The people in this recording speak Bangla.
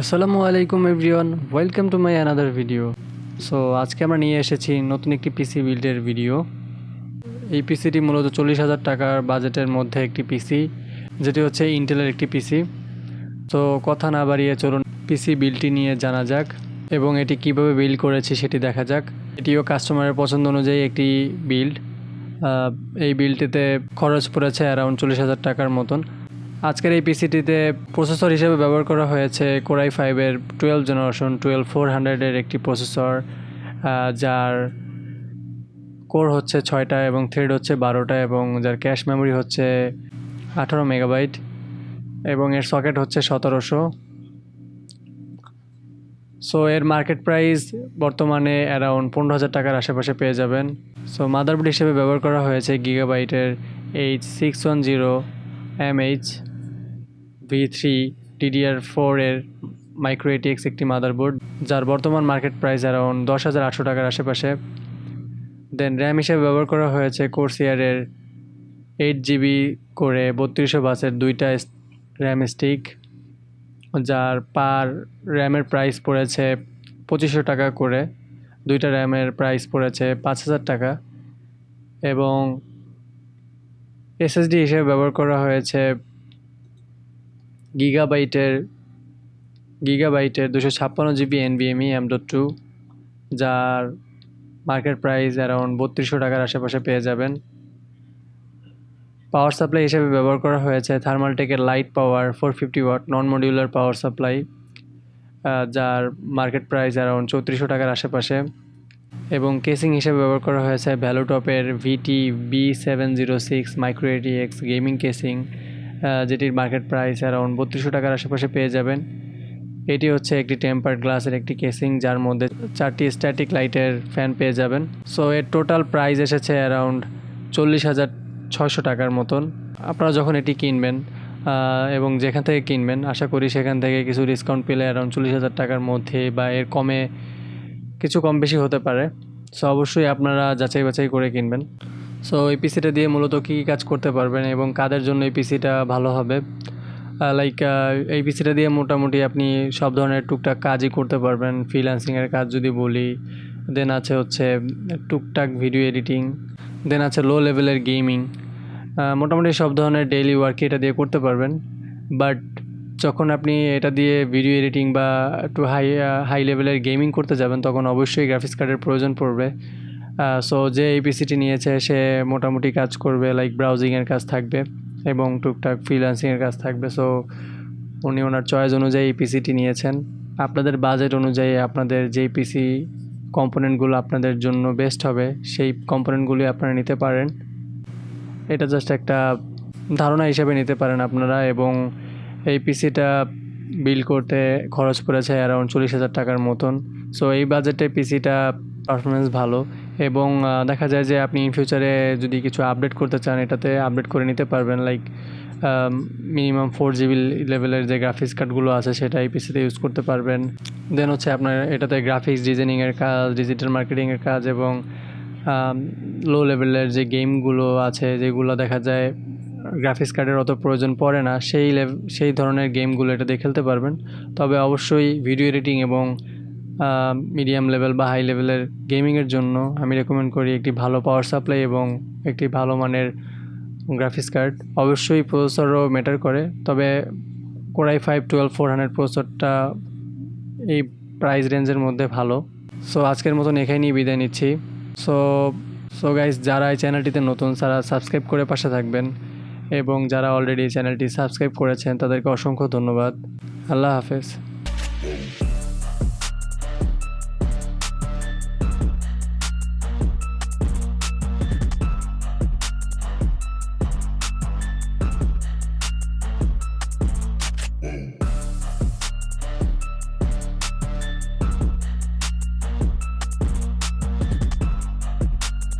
আসসালামু আলাইকুম everyone, welcome to my another video. So, আজকে আমরা নিয়ে এসেছি নতুন একটি পিসি বিল্ডের ভিডিও এই পিসিটি মূলত চল্লিশ হাজার টাকার বাজেটের মধ্যে একটি পিসি যেটি হচ্ছে ইন্টেলের একটি পিসি তো, কথা না বাড়িয়ে চলুন পিসি বিলটি নিয়ে জানা যাক, এবং এটি কীভাবে বিল্ড করেছি সেটি দেখা যাক। এটিও কাস্টমারের পছন্দ অনুযায়ী একটি বিল্ড এই বিলটিতে খরচ পড়েছে অ্যারাউন্ড চল্লিশ হাজার টাকার মতন। আজকের এই পিসিটিতে প্রসেসর হিসেবে ব্যবহার করা হয়েছে কোরাই ফাইভের টুয়েলভ জেনারেশন টুয়েলভ ফোর হান্ড্রেডের একটি প্রসেসর যার কোর হচ্ছে ছয়টা এবং থ্রেড হচ্ছে বারোটা এবং যার ক্যাশ মেমোরি হচ্ছে আঠারো মেগাবাইট এবং এর সকেট হচ্ছে সতেরোশো। সো এর মার্কেট প্রাইস বর্তমানে অ্যারাউন্ড পনেরো হাজার টাকার আশেপাশে পেয়ে যাবেন। সো মাদারবোর্ড হিসেবে ব্যবহার করা হয়েছে গিগাবাইটের H six one zero M H V three DDR ফোরের মাইক্রো এটিএক্স একটি মাদারবোর্ড যার বর্তমান মার্কেট প্রাইস অ্যারাউন্ড দশ হাজার আটশো টাকার আশেপাশে। দেন র্যাম হিসেবে ব্যবহার করা হয়েছে কোর্সিয়ারের এইট জিবি করে বত্রিশশো বাসের দুইটা র্যাম স্টিক যার পার র্যামের প্রাইস পড়েছে পঁচিশশো টাকা করে। দুইটা র্যামের প্রাইস পড়েছে পাঁচ হাজার টাকা। এবং এসএসডি হিসেবে ব্যবহার করা হয়েছে গিগাবাইটের গিগাবাইটের দুশো ছাপ্পান্ন জিবি এনবিএমই এম ডট টু যার মার্কেট প্রাইস অ্যারাউন্ড বত্রিশশো টাকার আশেপাশে পেয়ে যাবেন। পাওয়ার সাপ্লাই হিসেবে ব্যবহার করা হয়েছে থার্মালটেকের light power four fifty watt non modular power supply যার মার্কেট প্রাইস অ্যারাউন্ড চৌত্রিশশো টাকার আশেপাশে। এবং কেসিং হিসেবে ব্যবহার করা হয়েছে ভ্যালুটপের VT B seven zero six micro AT X gaming casing যেটির মার্কেট প্রাইস অ্যারাউন্ড বত্রিশশো টাকার আশেপাশে পেয়ে যাবেন। এটি হচ্ছে একটি টেম্পার্ড গ্লাসের একটি কেসিং যার মধ্যে চারটি স্ট্যাটিক লাইটের ফ্যান পেয়ে যাবেন। সো এর টোটাল প্রাইস এসেছে অ্যারাউন্ড চল্লিশ হাজার ছয়শো টাকার মতন। আপনারা যখন এটি কিনবেন এবং যেখান থেকে কিনবেন, আশা করি সেখান থেকে কিছু ডিসকাউন্ট পেলে অ্যারাউন্ড চল্লিশ হাজার টাকার মধ্যে বা এর কমে কিছু কম বেশি হতে পারে। সো অবশ্যই আপনারা যাচাই বাছাই করে কিনবেন। সো এই পিসিটা দিয়ে মূলত কী কী কাজ করতে পারবেন এবং কাদের জন্য এই পিসিটা ভালো হবে? লাইক এই পিসিটা দিয়ে মোটামুটি আপনি সব ধরনের টুকটাক কাজই করতে পারবেন। ফ্রিল্যান্সিংয়ের কাজ যদি বলি দেন আছে হচ্ছে টুকটাক ভিডিও এডিটিং দেন আছে লো লেভেলের গেমিং মোটামুটি সব ধরনের ডেইলি ওয়ার্ক এটা দিয়ে করতে পারবেন। বাট যখন আপনি এটা দিয়ে ভিডিও এডিটিং বা একটু হাই হাই লেভেলের গেমিং করতে যাবেন, তখন অবশ্যই গ্রাফিক্স কার্ডের প্রয়োজন পড়বে। সো যে এই পিসিটি নিয়েছে, সে মোটামুটি কাজ করবে লাইক ব্রাউজিংয়ের কাজ থাকবে এবং টুকটাক ফ্রিল্যান্সিংয়ের কাজ থাকবে। সো উনি ওনার চয়েস অনুযায়ী এই পিসিটি নিয়েছেন। আপনাদের বাজেট অনুযায়ী আপনাদের যেই পিসি কম্পোনেন্টগুলো আপনাদের জন্য বেস্ট হবে, সেই কম্পোনেন্টগুলি আপনারা নিতে পারেন। এটা জাস্ট একটা ধারণা হিসেবে নিতে পারেন আপনারা এবং এই পিসিটা বিল করতে খরচ পড়েছে অ্যারাউন্ড চল্লিশ হাজার টাকার মতন। সো এই বাজেটে পিসিটা পারফরমেন্স ভালো এবং দেখা যায় যে আপনি ইন ফিউচারে যদি কিছু আপডেট করতে চান, এটাতে আপডেট করে নিতে পারবেন। লাইক মিনিমাম ফোর জিবি লেভেলের যে গ্রাফিক্স কার্ডগুলো আছে, সেটা এই পিসিতে ইউজ করতে পারবেন। দেন হচ্ছে আপনার এটাতে গ্রাফিক্স ডিজাইনিংয়ের কাজ ডিজিটাল মার্কেটিংয়ের কাজ এবং লো লেভেলের যে গেমগুলো আছে, যেগুলো দেখা যায় গ্রাফিক্স কার্ডের অত প্রয়োজন পড়ে না, সেই সেই ধরনের গেমগুলো এটা দিয়ে খেলতে পারবেন। তবে অবশ্যই ভিডিও এডিটিং এবং মিডিয়াম লেভেল বা হাই লেভেলের গেমিংয়ের জন্য আমি রেকমেন্ড করি একটি ভালো পাওয়ার সাপ্লাই এবং একটি ভালো মানের গ্রাফিক্স কার্ড অবশ্যই প্রসেসরও ম্যাটার করে, তবে core i five twelve four hundred প্রসেসরটা এই প্রাইস রেঞ্জের মধ্যে ভালো। সো আজকের মতন এখানেই বিদায় নিচ্ছি। সো সো গাইজ যারা এই চ্যানেলটিতে নতুন, তারা সাবস্ক্রাইব করে পাশে থাকবেন। এবং যারা অলরেডি চ্যানেলটি সাবস্ক্রাইব করেছেন তাদেরকে অসংখ্য ধন্যবাদ। আল্লাহ হাফেজ।